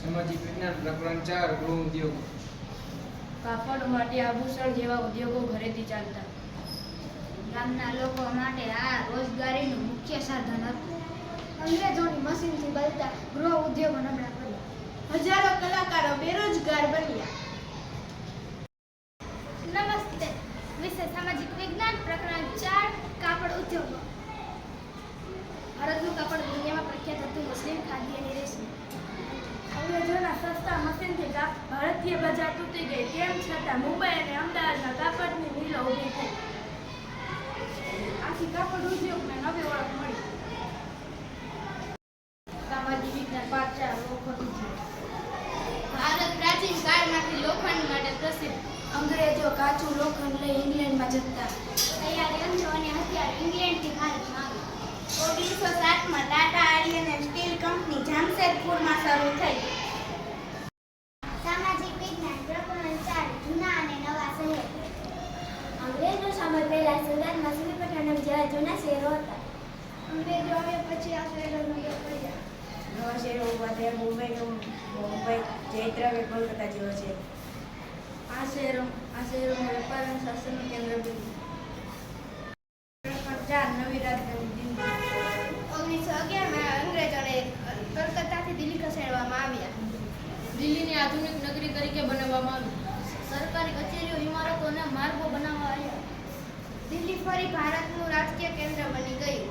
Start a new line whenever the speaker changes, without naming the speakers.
સામાજિક વિજ્ઞાન પ્રકરણ ચાર ગૃહ ઉદ્યોગો.
કાપડ માટે આભૂષણ જેવા ઉદ્યોગો ઘરેથી ચાલતા.
ગામના લોકો માટે આ રોજગારીનું મુખ્ય સાધન હતું.
અંગ્રેજોની મશીનથી બનતા ગૃહ ઉદ્યોગો નબળા પડ્યા. હજારો કલાકારો બેરોજગાર બન્યા.
નમસ્તે. વિષય સામાજિક વિજ્ઞાન પ્રકરણ ચાર કાપડ ઉદ્યોગો. ભારતનું કાપડ દુનિયામાં પ્રખ્યાત હતું મુસ્લિમ ખાદી
ભારતીય બજાર તૂટી ગઈ તેમ છતાં મુંબઈ અને અમદાવાદમાં કાપડની મિલો ઊભી થઈ. આથી કાપડ ઉદ્યોગને નવી ઓળખ મળી.
સામાજિક વિજ્ઞાન પાઠ ચાર લોખંડ
ભારત પ્રાચીન કાળમાંથી લોખંડ માટે પ્રસિદ્ધ.
અંગ્રેજો કાચું લોખંડ લઈ ઇંગ્લેન્ડમાં જતા.
તૈયાર યંત્રો અને હથિયાર ઇંગ્લેન્ડથી ભારતમાં આવ્યા ઓગણીસો સાતમાં Tata iron and steel company જામશેદપુરમાં શરૂ થઈ સામાજિક વિજ્ઞાન પ્રકરણ ચાર જૂના અને નવા શહેર
અંગ્રેજો સમય પહેલા સુરતમાં સુરપટનમ જેવા જૂના શહેરો હતા
અંગ્રેજો આવ્યા પછી આ શહેરો નગર પડ્યા
નવા શહેરો ઊભા થયા મુંબઈનું મુંબઈ જયદ્રવ્ય કોલકાતા જેવો છે આ શહેરો આ શહેરોમાં વેપાર અને શાસનનું કેન્દ્ર બન્યું ચાર નવી રાજધાની દિલ્હી
ઓગણીસો અગિયારમાં અંગ્રેજોને કલકત્તાથી દિલ્હી ખસેડવામાં આવ્યા
દિલ્હીની આધુનિક નગરી તરીકે બનાવવામાં આવી
સરકારી કચેરીઓ ઇમારતો અને માર્ગો બનાવવા આવ્યા દિલ્હી ફરી ભારતનું રાજકીય કેન્દ્ર બની ગયું.